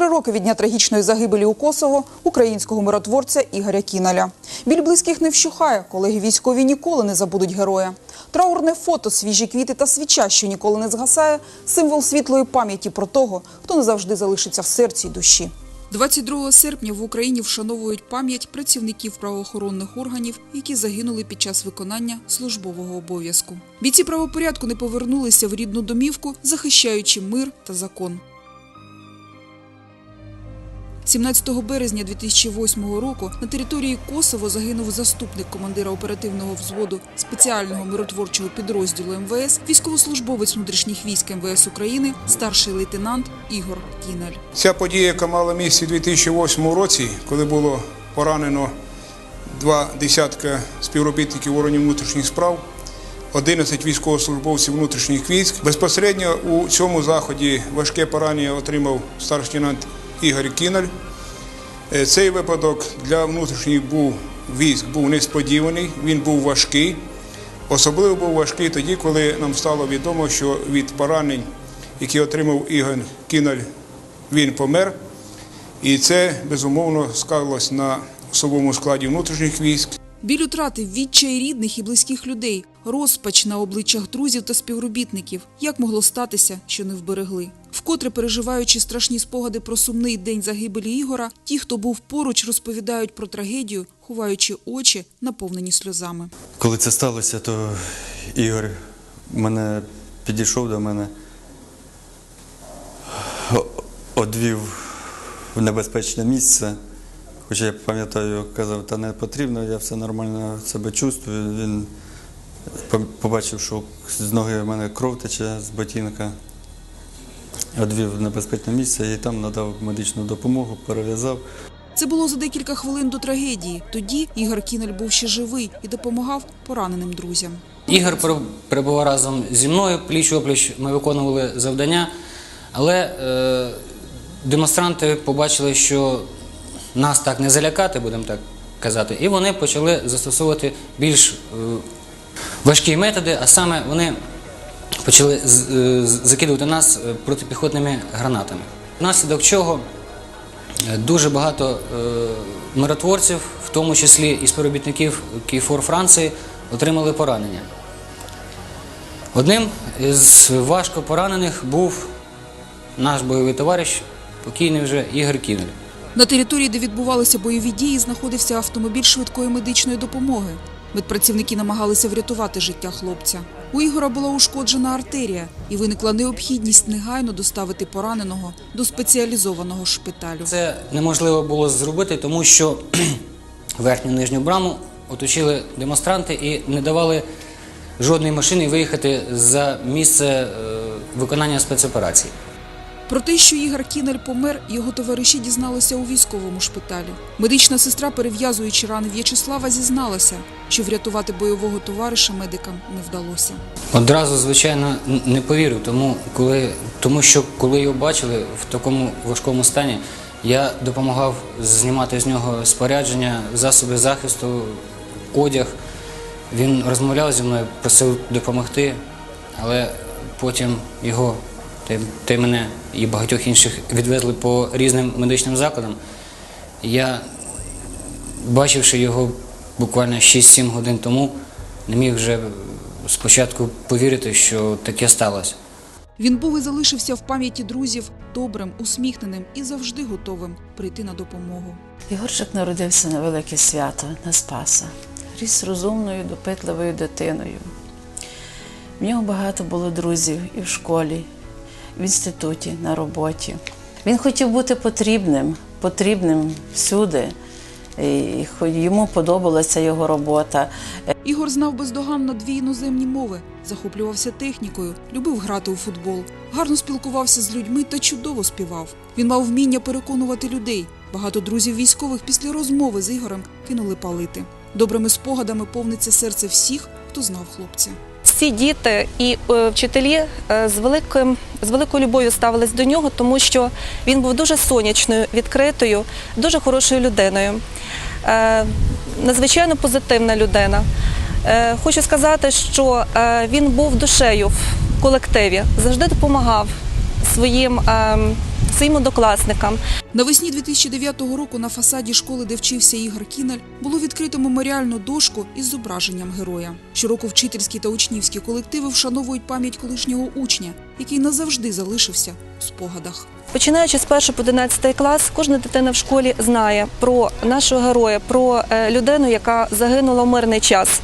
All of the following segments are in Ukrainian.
Чотири роки від дня трагічної загибелі у Косово українського миротворця Ігоря Кіналя. Біль близьких не вщухає. Колеги військові ніколи не забудуть героя. Траурне фото, свіжі квіти та свіча, що ніколи не згасає – символ світлої пам'яті про того, хто назавжди залишиться в серці й душі. 22 серпня в Україні вшановують пам'ять працівників правоохоронних органів, які загинули під час виконання службового обов'язку. Бійці правопорядку не повернулися в рідну домівку, захищаючи мир та закон. 17 березня 2008 року на території Косово загинув заступник командира оперативного взводу спеціального миротворчого підрозділу МВС, військовослужбовець внутрішніх військ МВС України, старший лейтенант Ігор Кіналь. Ця подія, яка мала місце у 2008 році, коли було поранено два десятка співробітників органів внутрішніх справ, 11 військовослужбовців внутрішніх військ. Безпосередньо у цьому заході важке поранення отримав старший лейтенант Ігор Кіналь. Е, Цей випадок для внутрішніх був військ був несподіваний, він був важкий. Особливо був важкий тоді, коли нам стало відомо, що від поранень, які отримав Ігор Кіналь, він помер. І це безумовно сказалось на особовому складі внутрішніх військ. Біль утрати, відчай рідних і близьких людей, розпач на обличчях друзів та співробітників. Як могло статися, що не вберегли? Вкотре переживаючи страшні спогади про сумний день загибелі Ігора, ті, хто був поруч, розповідають про трагедію, ховаючи очі, наповнені сльозами. Коли це сталося, то Ігор мене підійшов до мене, одвів в небезпечне місце. Хоча я пам'ятаю, казав, та не потрібно, я все нормально себе чувствую. Він побачив, що з ноги в мене кров тече з ботинка. Одвів в небезпечне місце і там надав медичну допомогу, перев'язав. Це було за декілька хвилин до трагедії. Тоді Ігор Кіналь був ще живий і допомагав пораненим друзям. Ігор переб- перебував разом зі мною, пліч опліч ми виконували завдання, але е, демонстранти побачили, що нас так не залякати, будемо так казати, і вони почали застосовувати більш е, важкі методи, а саме вони почали е, закидувати нас е, протипіхотними гранатами. Внаслідок чого Е, Дуже багато миротворців, в тому числі і співробітників Київфор Франції, отримали поранення. Одним із важко поранених був наш бойовий товариш, покійний вже Ігор Кінуль. На території, де відбувалися бойові дії, знаходився автомобіль швидкої медичної допомоги. Медпрацівники намагалися врятувати життя хлопця. У Ігора була ушкоджена артерія, і виникла необхідність негайно доставити пораненого до спеціалізованого шпиталю. Це неможливо було зробити, тому що верхню нижню браму оточили демонстранти і не давали жодної машини виїхати за місце е, виконання спецоперації. Про те, що Ігор Кіналь помер, його товариші дізналися у військовому шпиталі. Медична сестра, перев'язуючи рани В'ячеслава, зізналася, що врятувати бойового товариша медикам не вдалося. Одразу, звичайно, не повірив, тому, коли, тому що коли його бачили в такому важкому стані, я допомагав знімати з нього спорядження, засоби захисту, одяг. Він розмовляв зі мною, просив допомогти, але потім його та й мене і багатьох інших відвезли по різним медичним закладам. Я бачивши його буквально 6-7 годин тому, не міг вже спочатку повірити, що таке сталося. Він був і залишився в пам'яті друзів добрим, усміхненим і завжди готовим прийти на допомогу. Ігорчик народився на велике свято на Спаса. Ріс розумною, допитливою дитиною. В нього багато було друзів і в школі, в інституті, на роботі. Він хотів бути потрібним, потрібним всюди. І йому подобалася його робота. Ігор знав бездоганно дві іноземні мови, захоплювався технікою, любив грати у футбол, гарно спілкувався з людьми та чудово співав. Він мав вміння переконувати людей. Багато друзів військових після розмови з Ігорем кинули палити. Добрими спогадами повниться серце всіх, хто знав хлопця. Всі діти і е, вчителі е, з великим з великою любов'ю ставились до нього, тому що він був дуже сонячною, відкритою, дуже хорошою людиною, е, надзвичайно позитивна людина. Хочу сказати, що він був душею в колективі, завжди допомагав своїм своїм однокласникам. Навесні 2009 року на фасаді школи, де вчився Ігор Кіналь, було відкрито меморіальну дошку із зображенням героя. Щороку вчительські та учнівські колективи вшановують пам'ять колишнього учня, який назавжди залишився у спогадах. Починаючи з 1 по 11 клас, кожна дитина в школі знає про нашого героя, про е, людину, яка загинула в мирний час,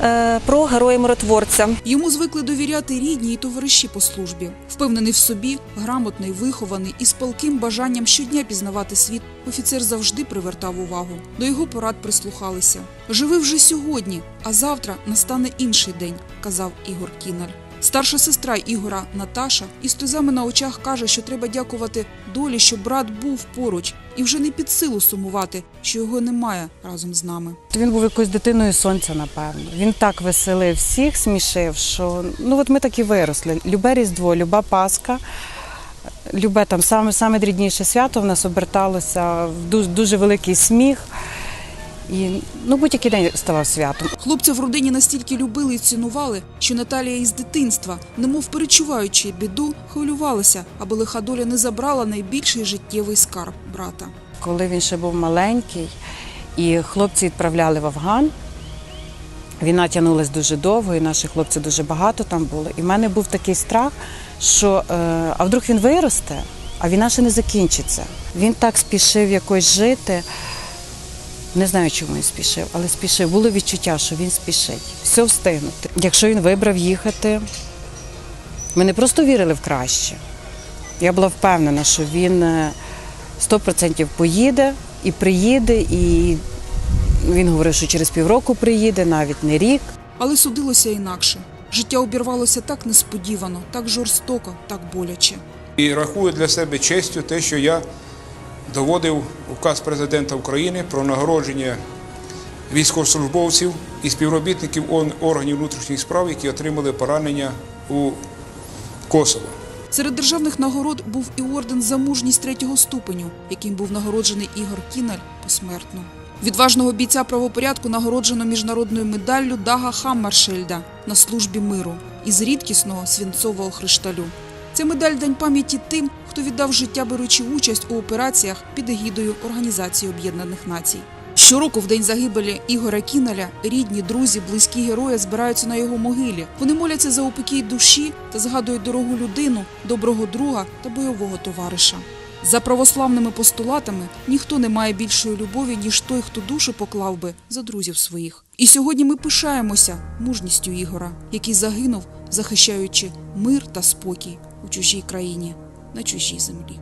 е, про героя-миротворця. Йому звикли довіряти рідні і товариші по службі. Впевнений в собі, грамотний, вихований і з палким бажанням щодня пізнавати світ, офіцер завжди привертав увагу. До його порад прислухалися. Живи вже сьогодні, а завтра настане інший день, казав Ігор Кіналь. Старша сестра Ігора Наташа із сльозами на очах каже, що треба дякувати долі, що брат був поруч, і вже не під силу сумувати, що його немає разом з нами. Він був якоюсь дитиною сонця, напевно. Він так веселив всіх, смішив, що ну от ми так і виросли. Любе Різдво, люба Пасха, любе там саме, саме дрібніше свято в нас оберталося в дуже, дуже великий сміх. І ну, будь-який день ставав святом. Хлопця в родині настільки любили і цінували, що Наталія із дитинства, немов перечуваючи біду, хвилювалася, аби лиха доля не забрала найбільший життєвий скарб брата. Коли він ще був маленький, і хлопці відправляли в Афган. Війна тягнулася дуже довго, і наші хлопці дуже багато там було. І в мене був такий страх, що е, а вдруг він виросте, а війна ще не закінчиться. Він так спішив якось жити. Не знаю, чому він спішив, але спішив. Було відчуття, що він спішить. Все встигнути. Якщо він вибрав їхати, ми не просто вірили в краще. Я була впевнена, що він е, 100% поїде і приїде, і він говорив, що через півроку приїде, навіть не рік. Але судилося інакше. Життя обірвалося так несподівано, так жорстоко, так боляче. І рахую для себе честю те, що я доводив указ президента України про нагородження військовослужбовців і співробітників органів внутрішніх справ, які отримали поранення у Косово. Серед державних нагород був і орден за мужність третього ступеню, яким був нагороджений Ігор Кіналь посмертно. Відважного бійця правопорядку нагороджено міжнародною медаллю Дага Хаммаршельда на службі миру із рідкісного свінцового хришталю. Ця медаль дань пам'яті тим, хто віддав життя, беручи участь у операціях під егідою Організації Об'єднаних Націй. Щороку в день загибелі Ігоря Кіналя рідні, друзі, близькі героя збираються на його могилі. Вони моляться за упокій душі та згадують дорогу людину, доброго друга та бойового товариша. За православними постулатами ніхто не має більшої любові, ніж той, хто душу поклав би за друзів своїх. І сьогодні ми пишаємося мужністю Ігора, який загинув, захищаючи мир та спокій у чужій країні, на чужій землі.